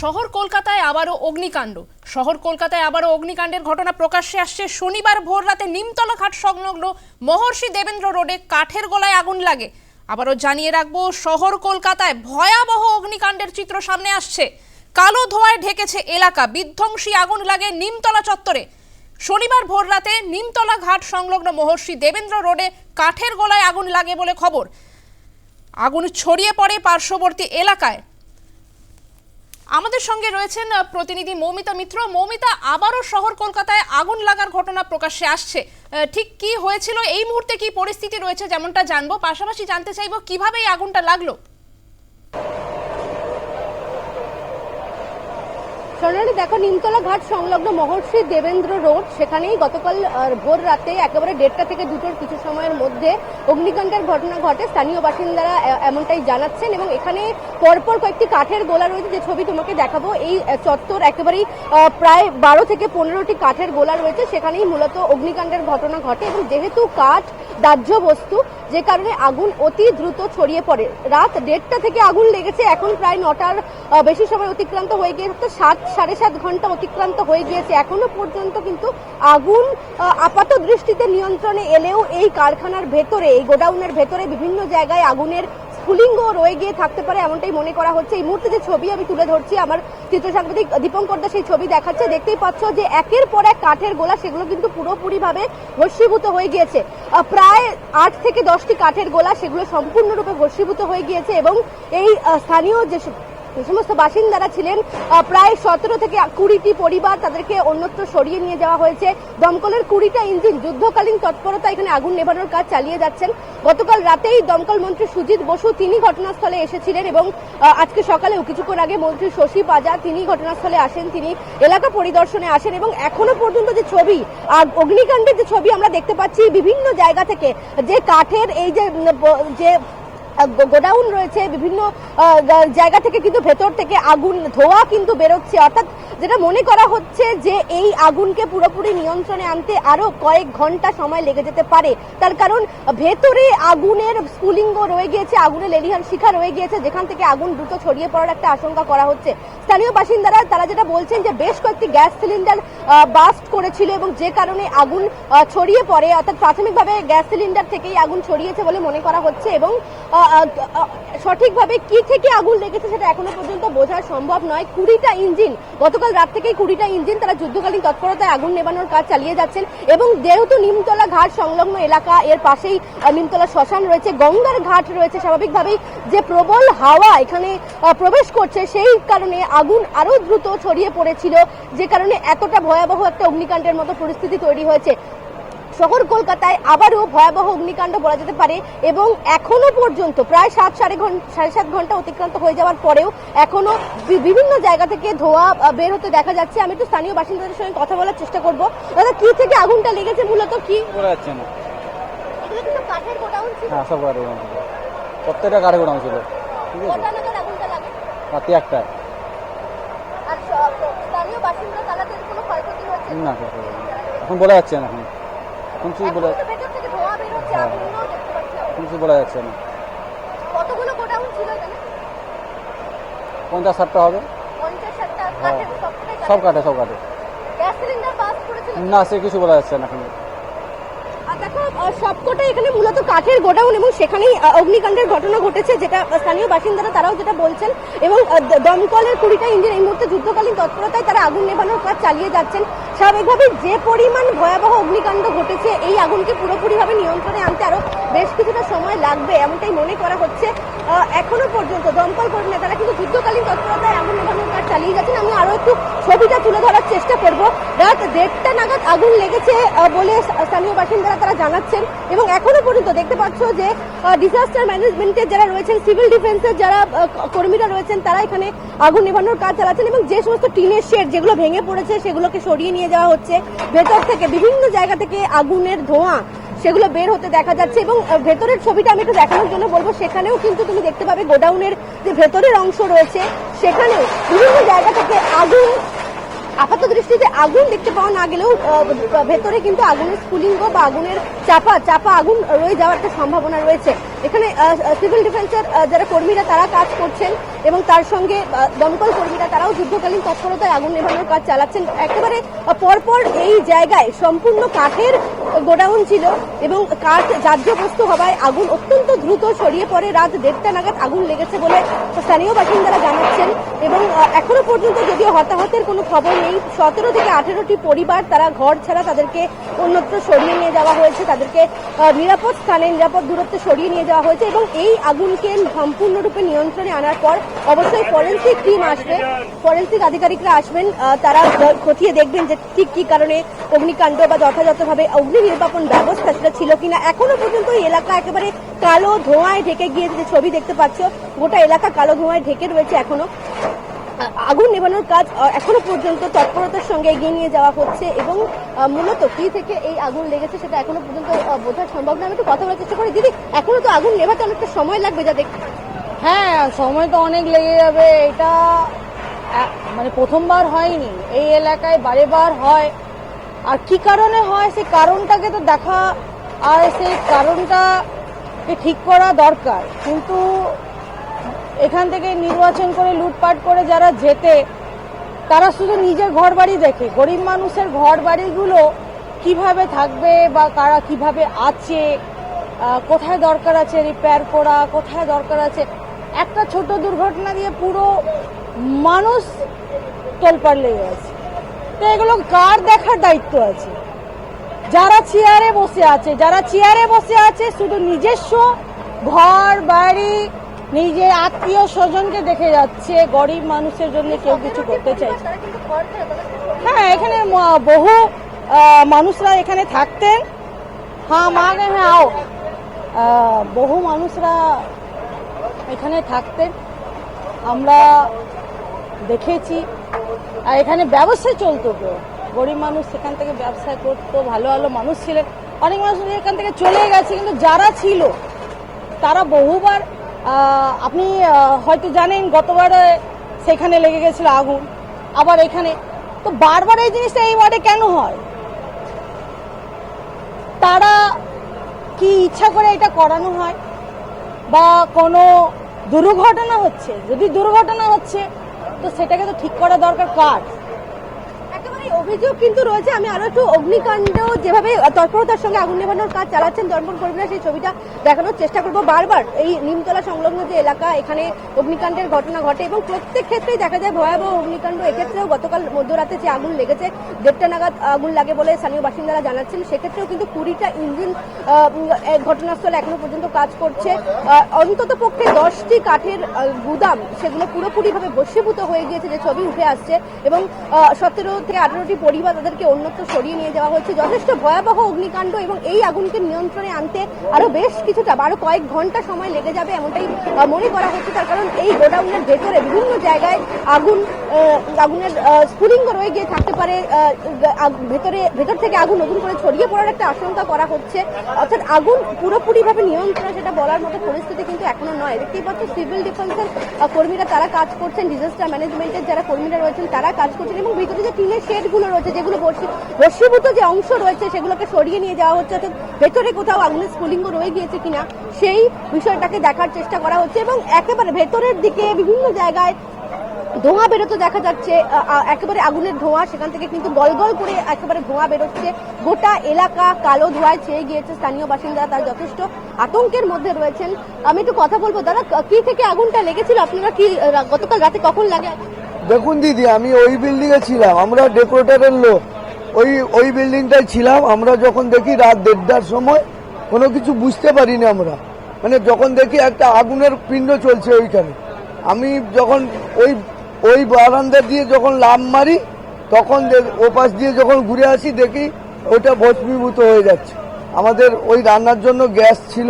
শহর কলকাতায় আবারও অগ্নিকাণ্ড। শহর কলকাতায় আবারও অগ্নিকাণ্ডের ঘটনা প্রকাশ্যে আসছে। শনিবার ভোর রাতে নিমতলা ঘাট সংলগ্ন মহর্ষি দেবেন্দ্র রোডে কাঠের গলায় আগুন লাগে। আবারও জানিয়ে রাখব, শহর কলকাতায় ভয়াবহ অগ্নিকাণ্ডের চিত্র সামনে আসছে। কালো ধোঁয়ায় ঢেকেছে এলাকা, বিধ্বংসী আগুন লাগে নিমতলা চত্বরে। শনিবার ভোর রাতে নিমতলা ঘাট সংলগ্ন মহর্ষি দেবেন্দ্র রোডে কাঠের গলায় আগুন লাগে বলে খবর। আগুন ছড়িয়ে পড়ে পার্শ্ববর্তী এলাকায়। আমাদের সঙ্গে রয়েছেন প্রতিনিধি মৌমিতা মিত্র। মৌমিতা, আবারও শহর কলকাতায় আগুন লাগার ঘটনা প্রকাশ্যে আসছে। ঠিক কি হয়েছিল, এই মুহূর্তে কি পরিস্থিতি রয়েছে, যেমনটা জানব। পাশাপাশি জানতে চাইব, কীভাবে এই আগুনটা লাগল? সোনালি দেখো, নিমতলা ঘাট সংলগ্ন মহর্ষি দেবেন্দ্র রোড, সেখানেই গতকাল ভোর রাতে একেবারে দেড়টা থেকে দুটোর কিছু সময়ের মধ্যে অগ্নিকাণ্ডের ঘটনা ঘটে। স্থানীয় বাসিন্দারা এমনটাই জানাচ্ছেন এবং এখানে পরপর কয়েকটি কাঠের গোলা রয়েছে। যে ছবি তোমাকে দেখাবো, এই চত্বর একেবারেই প্রায় বারো থেকে পনেরোটি কাঠের গোলা রয়েছে। সেখানেই মূলত অগ্নিকাণ্ডের ঘটনা ঘটে এবং যেহেতু কাঠ দাহ্য বস্তু, যে কারণে আগুন অতি দ্রুত ছড়িয়ে পড়ে। রাত দেড়টা থেকে আগুন লেগেছে। এখন প্রায় নটার বেশি সময় অতিক্রান্ত হয়ে গিয়েছে। সাত সাড়ে সাত ঘণ্টা অতিক্রান্ত হয়ে গিয়েছে। এখনও পর্যন্ত কিন্তু আগুন আপাত দৃষ্টিতে নিয়ন্ত্রণে এলেও এই কারখানার ভেতরে, এই গোডাউনের ভেতরে বিভিন্ন জায়গায় আগুনের স্ফুলিঙ্গ রয়ে গিয়ে থাকতে পারে এমনটাই মনে করা হচ্ছে। এই মুহূর্তে যে ছবি আমি তুলে ধরছি, আমার চিত্র সাংবাদিক দীপঙ্কর দাস সেই ছবি দেখাচ্ছে। দেখতেই পাচ্ছ যে একের পর এক কাঠের গোলা সেগুলো কিন্তু পুরোপুরি ভাবে ভস্মীভূত হয়ে গিয়েছে। প্রায় আট থেকে দশটি কাঠের গোলা সেগুলো সম্পূর্ণরূপে ভস্মীভূত হয়ে গিয়েছে এবং এই স্থানীয় যে যে সমস্ত বাসিন্দারা ছিলেন প্রায় সতেরো থেকে কুড়িটি পরিবার তাদেরকে অন্যত্র সরিয়ে নিয়ে যাওয়া হয়েছে। দমকলের কুড়িটা ইঞ্জিন যুদ্ধকালীন তৎপরতা এখানে আগুন নেভানোর কাজ চালিয়ে যাচ্ছেন। গতকাল রাতেই দমকল মন্ত্রী সুজিত বসু তিনি ঘটনাস্থলে এসেছিলেন এবং আজকে সকালেও কিছুক্ষণ আগে মন্ত্রী শশী পাজা তিনি ঘটনাস্থলে আসেন, তিনি এলাকা পরিদর্শনে আসেন এবং এখনও পর্যন্ত যে ছবি আর অগ্নিকাণ্ডের যে ছবি আমরা দেখতে পাচ্ছি, বিভিন্ন জায়গা থেকে যে কাঠের এই যে গোডাউন রয়েছে বিভিন্ন জায়গা থেকে কিন্তু ভেতর থেকে আগুন ধোয়া কিন্তু বেরোচ্ছে। অর্থাৎ যেটা মনে করা হচ্ছে যে এই আগুনকে পুরোপুরি নিয়ন্ত্রণে আনতে আরও কয়েক ঘণ্টা সময় লেগে যেতে পারে। তার কারণ, ভেতরে আগুনের স্ফুলিঙ্গ রয়ে গিয়েছে, আগুনের লেলিহান শিখা রয়ে গিয়েছে, যেখান থেকে আগুন দ্রুত ছড়িয়ে পড়ার একটা আশঙ্কা করা হচ্ছে। স্থানীয় বাসিন্দারা, তারা যেটা বলছেন যে বেশ কয়েকটি গ্যাস সিলিন্ডার বাস্ট করেছিল এবং যে কারণে আগুন ছড়িয়ে পড়ে, অর্থাৎ প্রাথমিকভাবে গ্যাস সিলিন্ডার থেকেই আগুন ছড়িয়েছে বলে মনে করা হচ্ছে এবং সঠিকভাবে কি থেকে আগুন লেগেছে সেটা এখনও পর্যন্ত বোঝা সম্ভব নয়। কুড়িটা ইঞ্জিন গতকাল রাত থেকেই কুড়িটা ইঞ্জিন তারা যুদ্ধকালীন তৎপরতায় আগুন নেবানোর কাজ চালিয়ে যাচ্ছেন এবং যেহেতু নিমতলা ঘাট সংলগ্ন এলাকা, এর পাশেই নিমতলা শ্মশান রয়েছে, গঙ্গার ঘাট রয়েছে, স্বাভাবিকভাবেই যে প্রবল হাওয়া এখানে প্রবেশ করছে সেই কারণে আগুন আরও দ্রুত ছড়িয়ে পড়েছিল, যে কারণে এতটা ভয়াবহ একটা অগ্নিকাণ্ডের মতো পরিস্থিতি তৈরি হয়েছে। শহর কলকাতায় আবারও ভয়াবহ অগ্নিকাণ্ড বলা যেতে পারে এবং এখনও পর্যন্ত প্রায় সাত সাড়ে ঘণ্টা সাড়ে সাত ঘণ্টা অতিক্রান্ত হয়ে যাওয়ার পরেও এখনও বিভিন্ন জায়গা থেকে ধোঁয়া বের হতে দেখা যাচ্ছে। আমি একটু স্থানীয় বাসিন্দাদের সঙ্গে কথা বলার চেষ্টা করব। দাদা কি থেকে আগুনটা লেগেছে মূলত? কি? যাচ্ছে না। এগুলো কাঠের গোডাউন ছিল? হ্যাঁ সব গাড়ি গোড়ানো ছিল। প্রত্যেকটা গাড়ি গোড়ানো ছিল। ঠিক আছে? আগুনটা লাগে? রাত্রি একটায় আর স্থানীয় বাসিন্দা তাদের কোনো ক্ষয়ক্ষতি হচ্ছে? না এখন বলা যাচ্ছে না এখন। এখন কিছু বলে হ্যাঁ। কিছু বলা যাচ্ছে না। কতগুলো গোডাউন ছিল এখানে? পঞ্চাশ ষাটটা হবে। হ্যাঁ। সব কাটে সব কাটে গ্যাস সিলিন্ডার পাস করেছিল? না সে কিছু বলা যাচ্ছে না এখন। আর সবকটাই এখানে মূলত কাঠের গোডাউন এবং সেখানেই অগ্নিকাণ্ডের ঘটনা ঘটেছে যেটা স্থানীয় বাসিন্দারা তারাও যেটা বলছেন। এবং দমকলের কুড়িটা ইঞ্জিন এই মুহূর্তে যুদ্ধকালীন তৎপরতায় তারা আগুন নেভানোর কাজ চালিয়ে যাচ্ছেন। স্বাভাবিকভাবে যে পরিমাণ ভয়াবহ অগ্নিকাণ্ড ঘটেছে, এই আগুনকে পুরোপুরিভাবে নিয়ন্ত্রণে আনতে আরও বেশ কিছুটা সময় লাগবে এমনটাই মনে করা হচ্ছে। এখনও পর্যন্ত দমকল কর্মী তারা কিন্তু যুদ্ধকালীন তৎপরতায় আগুন নেভানোর কাজ চালিয়ে যাচ্ছেন। আমি আরও একটু ছবিটা তুলে ধরার চেষ্টা করব। রাত দেড়টা নাগাদ আগুন লেগেছে বলে স্থানীয় বাসিন্দারা তারা জানাচ্ছেন। এবং এখনও পর্যন্ত দেখতে পাচ্ছ যে ডিজাস্টার ম্যানেজমেন্টের যারা রয়েছেন সিভিল ডিফেন্সের যারা কর্মীরা রয়েছেন, তারা এখানে আগুন নেভানোর কাজ চালাচ্ছেন। এবং যে সমস্ত টিনের শেড যেগুলো ভেঙে পড়েছে, সেগুলোকে সরিয়ে নিয়ে যাওয়া হচ্ছে। ভেতর থেকে বিভিন্ন জায়গা থেকে আগুনের ধোঁয়া সেগুলো বের হতে দেখা যাচ্ছে এবং ভেতরের ছবিটা আমি একটু দেখানোর জন্য বলব। সেখানেও কিন্তু তুমি দেখতে পাবে গোডাউনের যে ভেতরের অংশ রয়েছে, সেখানেও বিভিন্ন জায়গা থেকে আগুন, আপাত দৃষ্টিতে আগুন দেখতে পাওয়া না গেলেও ভেতরে কিন্তু আগুনের স্ফুলিঙ্গ বা আগুনের চাপা চাপা আগুন রয়ে যাওয়ার একটা সম্ভাবনা রয়েছে। এখানে সিভিল ডিফেন্সের যারা কর্মীরা, তারা কাজ করছেন এবং তার সঙ্গে দমকল কর্মীরা, তারাও যুদ্ধকালীন তৎপরতায় আগুন নেভানোর কাজ চালাচ্ছেন। একেবারে পরপর এই জায়গায় সম্পূর্ণ কাঠের গোডাউন ছিল এবং কাঠ জার্যগ্রস্ত হওয়ায় আগুন অত্যন্ত দ্রুত ছড়িয়ে পড়ে। রাত দেড়টা নাগাদ আগুন লেগেছে বলে স্থানীয় বাসিন্দারা জানাচ্ছেন এবং এখনও পর্যন্ত যদিও হতাহতের কোনো খবর নেই, সতেরো থেকে আঠেরোটি পরিবার তারা ঘর ছাড়া তাদেরকে অন্যত্র সরিয়ে নিয়ে যাওয়া হয়েছে। তাদেরকে নিরাপদ স্থানে নিরাপদ দূরত্বে সরিয়ে নিয়ে যাওয়া হয়েছে এবং এই আগুনকে সম্পূর্ণরূপে নিয়ন্ত্রণে আনার পর অবশ্যই ফরেন্সিক টিম আসবে। ফরেন্সিক আধিকারিকরা আসবেন তারা খতিয়ে দেখবেন যে ঠিক কি কারণে অগ্নিকাণ্ড বা যথাযথভাবে অগ্নি নির্বাপন ব্যবস্থা সেটা ছিল কিনা। এখনও পর্যন্ত এই এলাকা একেবারে কালো ধোঁয়ায় ঢেকে গিয়েছে, যে ছবি দেখতে পাচ্ছ, গোটা এলাকা কালো ধোঁয়ায় ঢেকে রয়েছে এখনও। আগুন নেভানোর কাজ এখনও পর্যন্ত তৎপরতার সঙ্গে এগিয়ে নিয়ে যাওয়া হচ্ছে এবং মূলত কি থেকে এই আগুন লেগেছে সেটা এখনও পর্যন্ত বোঝা সম্ভব না। আমি একটু কথা বলার চেষ্টা করি। দিদি, এখনও তো আগুন নেভাতে অনেকটা সময় লাগবে যা দেখ হ্যাঁ সময় তো অনেক লেগে যাবে। এটা মানে প্রথমবার হয়নি। এই এলাকায় বারে বার হয়। আর কি কারণে হয়, সেই কারণটাকে তো দেখা, আর সেই কারণটাকে ঠিক করা দরকার। কিন্তু এখান থেকে নির্বাচন করে লুটপাট করে যারা যেতে তারা শুধু নিজের ঘর বাড়ি দেখে। গরিব মানুষের ঘর বাড়িগুলো কীভাবে থাকবে বা কারা কীভাবে আছে কোথায় দরকার আছে রিপেয়ার করা, কোথায় দরকার আছে, একটা ছোট দুর্ঘটনা দিয়ে পুরো মানুষ তোলপাড় লেগে আছে তো এগুলো কার দেখার দায়িত্ব আছে? যারা চেয়ারে বসে আছে, যারা চেয়ারে বসে আছে, শুধু নিজস্ব ঘর বাড়ি নিজের আত্মীয় স্বজনকে দেখে যাচ্ছে গরিব মানুষের জন্য কেউ কিছু করতে চাইছে। হ্যাঁ এখানে বহু মানুষরা এখানে থাকতেন। হ্যাঁ মা হ্যাঁ আও। বহু মানুষরা এখানে থাকতেন। আমরা দেখেছি। আর এখানে ব্যবসা চলতো তো গরিব মানুষ সেখান থেকে ব্যবসা করতো ভালো ভালো মানুষ ছিলেন। অনেক মানুষ এখান থেকে চলে গেছে কিন্তু যারা ছিল তারা বহুবার আপনি হয়তো জানেন গতবার সেখানে লেগে গেছিল আগুন, আবার এখানে। তো বারবার এই জিনিসটা এই ওয়ার্ডে কেন হয়? তারা কি ইচ্ছা করে এটা করানো হয়? বা কোনো দুর্ঘটনা হচ্ছে? যদি দুর্ঘটনা হচ্ছে, তো সেটাকে তো ঠিক করা দরকার কার? একেবারে অভিযোগ কিন্তু রয়েছে, আমি আরও একটু অগ্নিকাণ্ড যেভাবে তৎপরতার সঙ্গে আগুন নেভানোর কাজ চালাচ্ছেন দর্পণ কর্মীরা, সেই ছবিটা দেখানোর চেষ্টা করব। বারবার এই নিমতলা সংলগ্ন যে এলাকা, এখানে অগ্নিকাণ্ডের ঘটনা ঘটে এবং প্রত্যেক ক্ষেত্রেই দেখা যায় ভয়াবহ অগ্নিকাণ্ড। এক্ষেত্রেও গতকাল মধ্যরাতে যে আগুন লেগেছে, দেড়টা নাগাদ আগুন লাগে বলে স্থানীয় বাসিন্দারা জানাচ্ছেন। সেক্ষেত্রেও কিন্তু কুড়িটা ইঞ্জিন ঘটনাস্থলে এখনও পর্যন্ত কাজ করছে। অন্তত পক্ষে দশটি কাঠের গুদাম সেগুলো পুরোপুরিভাবে বসীভূত হয়ে গিয়েছে, যে ছবি উঠে আসছে এবং সতেরো থেকে আঠেরোটি পরিবার তাদেরকে অন্যত্র সরিয়ে নিয়ে যাওয়া হচ্ছে যথেষ্ট ভয়াবহ অগ্নিকাণ্ড এবং এই আগুনকে নিয়ন্ত্রণে আনতে আরও বেশ কিছুটা, আরও কয়েক ঘণ্টা সময় লেগে যাবে এমনটাই মনে করা হচ্ছে। তার কারণ এই গোডাউনের ভেতরে বিভিন্ন জায়গায় আগুন আগুনের স্ফুলিঙ্গ রয়ে গিয়ে থাকতে পারে। ভেতরে, ভেতর থেকে আগুন নতুন করে ছড়িয়ে পড়ার একটা আশঙ্কা করা হচ্ছে। অর্থাৎ আগুন পুরোপুরিভাবে নিয়ন্ত্রণ, সেটা বলার মতো পরিস্থিতি কিন্তু এখনও নয়। দেখতেই পাচ্ছ, সিভিল ডিফেন্সের কর্মীরা তারা কাজ করছেন, ডিজাস্টার ম্যানেজমেন্টের যারা কর্মীরা রয়েছেন, তারা কাজ করছেন এবং ভিতরে যে টিনের শেডগুলো রয়েছে, যেগুলো বর্ষি- বর্ষীভূত যে অংশ রয়েছে, সেগুলোকে সরিয়ে নিয়ে যাওয়া হচ্ছে। অর্থাৎ ভেতরে কোথাও আগুনের স্ফুলিঙ্গ রয়ে গিয়েছে কিনা, সেই বিষয়টাকে দেখার চেষ্টা করা হচ্ছে এবং একেবারে ভেতরের দিকে বিভিন্ন জায়গায় ধোঁয়া বেরোতে দেখা যাচ্ছে। একেবারে আগুনের ধোঁয়া, সেখান থেকে কিন্তু গলগল করে একেবারে ধোঁয়া বেরোচ্ছে। গোটা এলাকা কালো ধোঁয়ায় ছেয়ে গিয়েছে, স্থানীয় বাসিন্দারা তার যথেষ্ট আতঙ্কের মধ্যে রয়েছেন। আমি একটু কথা বলব, দাদা, কি থেকে আগুনটা লেগেছিল? আপনারা কি গতকাল রাতে কখন লাগে? দেখুন দিদি, আমি ওই বিল্ডিং এ ছিলাম, আমরা ডেকোরেটরের লোক। ওই ওই বিল্ডিংটাই ছিলাম, আমরা যখন দেখি রাত দেড়টার সময়, কোনো কিছু বুঝতে পারিনি আমরা। মানে যখন দেখি একটা আগুনের পিণ্ড চলছে ওইখানে। আমি যখন ওই ওই বারান্দা দিয়ে যখন লাভ মারি, তখন ওপাশ দিয়ে যখন ঘুরে আসি, দেখি ওটা ভস্মীভূত হয়ে যাচ্ছে। আমাদের ওই রান্নার জন্য গ্যাস ছিল।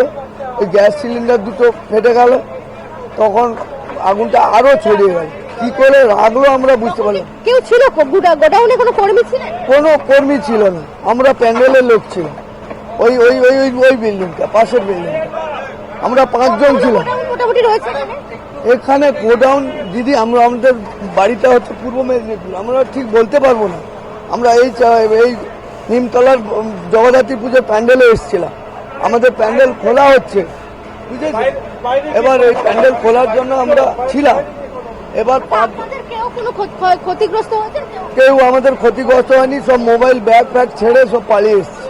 ওই গ্যাস সিলিন্ডার দুটো ফেটে গেল। তখন আগুনটা আরও ছড়িয়ে গেল। কি করে লাগল আমরা বুঝতে পারলাম কেউ ছিল গোডাউনে কোনো কর্মী ছিলেন? কোনো কর্মী ছিল না। আমরা প্যান্ডেলের লোক ছিল ওই ওই ওই ওই ওই বিল্ডিংটা পাশের বিল্ডিংটা। আমরা পাঁচজন ছিলাম। মোটামুটি রয়েছে এখানে? গোডাউন দিদি আমরা আমাদের বাড়িটা হচ্ছে পূর্ব মেদিনীপুর। আমরা ঠিক বলতে পারব না। আমরা এই চা- এই নিমতলার জগদ্ধাত্রী পুজোর প্যান্ডেলে এসেছিলাম। আমাদের প্যান্ডেল খোলা হচ্ছে। বুঝেছি এবার এই প্যান্ডেল খোলার জন্য আমরা ছিলাম। এবার ক্ষতিগ্রস্ত কেউ আমাদের ক্ষতিগ্রস্ত হয়নি সব মোবাইল ব্যাগ ফ্যাগ ছেড়ে সব পালিয়ে এসছে।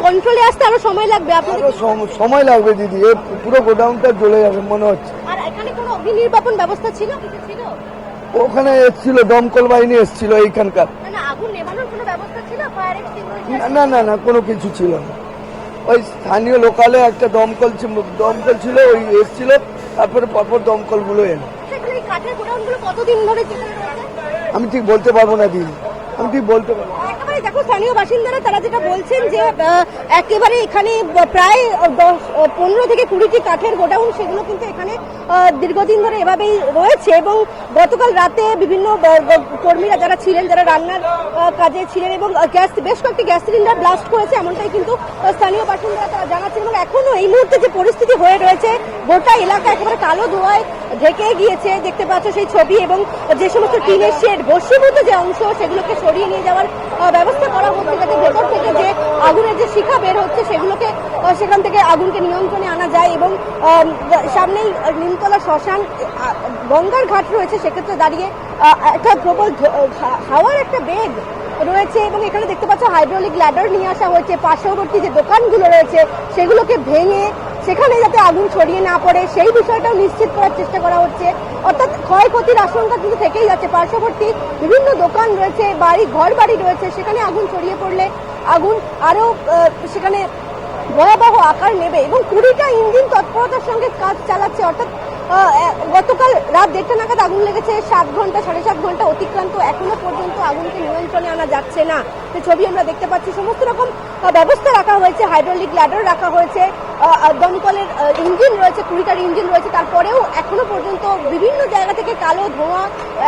কন্ট্রোলে আসতে আরও সময় লাগবে আপনাদের সময় লাগবে দিদি এ পুরো গোডাউনটা জ্বলে যাবে মনে হচ্ছে। আর এখানে কোনো অগ্নি নির্বাপন ব্যবস্থা ছিল? কিছু ছিল? ওখানে এসছিল দমকল বাহিনী এসছিল এইখানকার। না না আগুন নেভানোর কোনো ব্যবস্থা ছিল? ফায়ার এক্সটিংগুইশার না না না না কোনো কিছু ছিল না। ওই স্থানীয় লোকালে একটা দমকল ছিল- দমকল ছিল ওই এসছিল তারপরে পরপর দমকলগুলো এলো। আমি ঠিক বলতে পারব না দিদি আমি ঠিক বলতে পারব না। দেখো, স্থানীয় বাসিন্দারা তারা যেটা বলছেন যে একেবারে এখানে প্রায় দশ পনেরো থেকে কুড়িটি কাঠের গোডাউন সেগুলো কিন্তু এখানে দীর্ঘদিন ধরে এভাবেই রয়েছে এবং গতকাল রাতে বিভিন্ন কর্মীরা যারা ছিলেন, যারা রান্নার কাজে ছিলেন এবং গ্যাস, বেশ কয়েকটি গ্যাস সিলিন্ডার ব্লাস্ট করেছে, এমনটাই কিন্তু স্থানীয় বাসিন্দারা তারা জানাচ্ছেন এবং এখনও এই মুহূর্তে যে পরিস্থিতি হয়ে রয়েছে, গোটা এলাকা একেবারে কালো ধোঁয়ায় ঢেকে গিয়েছে, দেখতে পাচ্ছ সেই ছবি এবং যে সমস্ত টিনের শেড বস্যভূত যে অংশ, সেগুলোকে সরিয়ে নিয়ে যাওয়ার ব্যবস্থা করা হচ্ছে যাতে ভেতর থেকে যে আগুনের যে শিখা বের হচ্ছে সেগুলোকে সেখান থেকে আগুনকে নিয়ন্ত্রণে আনা যায় এবং সামনেই নিমতলা শ্মশান গঙ্গার ঘাট রয়েছে, সেক্ষেত্রে দাঁড়িয়ে একটা প্রবল হাওয়ার একটা বেগ রয়েছে এবং এখানে দেখতে পাচ্ছ হাইড্রোলিক ল্যাডার নিয়ে আসা হয়েছে, পার্শ্ববর্তী যে দোকানগুলো রয়েছে সেগুলোকে ভেঙে সেখানে যাতে আগুন ছড়িয়ে না পড়ে, সেই বিষয়টাও নিশ্চিত করার চেষ্টা করা হচ্ছে। অর্থাৎ ক্ষয়ক্ষতির আশঙ্কা কিন্তু থেকেই যাচ্ছে। পার্শ্ববর্তী বিভিন্ন দোকান রয়েছে, বাড়ি ঘর বাড়ি রয়েছে, সেখানে আগুন ছড়িয়ে পড়লে আগুন আরও সেখানে ভয়াবহ আকার নেবে এবং কুড়িটা ইঞ্জিন তৎপরতার সঙ্গে কাজ চালাচ্ছে। অর্থাৎ গতকাল রাত দেড়টা নাগাদ আগুন লেগেছে, সাত ঘণ্টা, সাড়ে সাত ঘণ্টা অতিক্রান্ত, এখনও পর্যন্ত আগুনকে নিয়ন্ত্রণে আনা যাচ্ছে না। ছবি আমরা দেখতে পাচ্ছি, সমস্ত রকম ব্যবস্থা রাখা হয়েছে, হাইড্রোলিক ল্যাডার রাখা হয়েছে দমকলের ইঞ্জিন রয়েছে, কুড়িটার ইঞ্জিন রয়েছে, তারপরেও এখনও পর্যন্ত বিভিন্ন জায়গা থেকে কালো ধোঁয়া,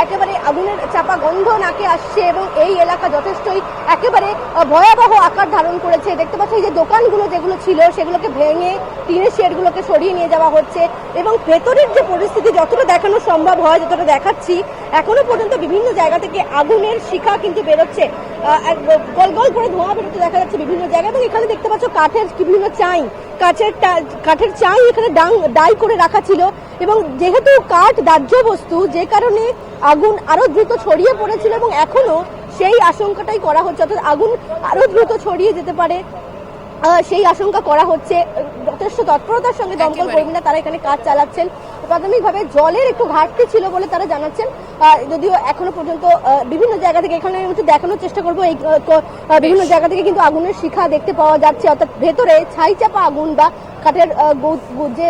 একেবারে আগুনের চাপা গন্ধ নাকে আসছে এবং এই এলাকা যথেষ্টই একেবারে ভয়াবহ আকার ধারণ করেছে। দেখতে পাচ্ছ যে দোকানগুলো যেগুলো ছিল, সেগুলোকে ভেঙে টিনের শেডগুলোকে সরিয়ে নিয়ে যাওয়া হচ্ছে এবং ভেতরের যে পরিস্থিতি, যতটা দেখানো সম্ভব হয়, যতটা দেখাচ্ছি, এখনও পর্যন্ত বিভিন্ন জায়গা থেকে আগুনের শিখা কিন্তু বেরোচ্ছে। গল গল করে ধোঁয়া বেরোতে দেখা যাচ্ছে বিভিন্ন জায়গায় এবং এখানে দেখতে পাচ্ছ, কাঠের বিভিন্ন চাই, কাঠের কাঠের চাই এখানে ডাই করে রাখা ছিল এবং যেহেতু কাঠ দাহ্য বস্তু যে কারণে আগুন আরও দ্রুত ছড়িয়ে পড়েছিল এবং এখনও সেই আশঙ্কাটাই করা হচ্ছে। অর্থাৎ আগুন আরও দ্রুত ছড়িয়ে যেতে পারে। সেই আশঙ্কা করা হচ্ছে। যথেষ্ট তৎপরতার সঙ্গে দমকল কর্মীরা তারা এখানে কাজ চালাচ্ছেন। প্রাথমিকভাবে জলের একটু ঘাটতি ছিল বলে তারা জানাচ্ছেন। যদিও এখনও পর্যন্ত বিভিন্ন জায়গা থেকে এখানে আমি একটু দেখানোর চেষ্টা করব। এই বিভিন্ন জায়গা থেকে কিন্তু আগুনের শিখা দেখতে পাওয়া যাচ্ছে। অর্থাৎ ভেতরে ছাই চাপা আগুন বা কাঠের যে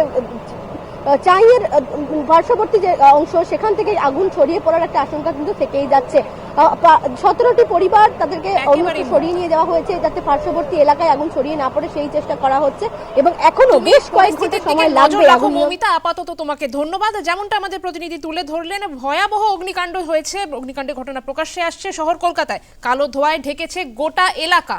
চাইয়ের পার্শ্ববর্তী যে অংশ সেখান থেকে আগুন ছড়িয়ে পড়ার একটা আশঙ্কা কিন্তু থেকেই যাচ্ছে। সতেরোটি পরিবার তাদেরকে সরিয়ে নিয়ে যাওয়া হয়েছে যাতে পার্শ্ববর্তী এলাকায় আগুন ছড়িয়ে না পড়ে সেই চেষ্টা করা হচ্ছে। এবং এখনও বেশ কয়েক ঘণ্টা সময় লাগবে আগুন মমিতা আপাতত তোমাকে ধন্যবাদ। যেমনটা আমাদের প্রতিনিধি তুলে ধরলেন ভয়াবহ অগ্নিকাণ্ড হয়েছে। অগ্নিকাণ্ডের ঘটনা প্রকাশ্যে আসছে শহর কলকাতায়। কালো ধোঁয়ায় ঢেকেছে গোটা এলাকা।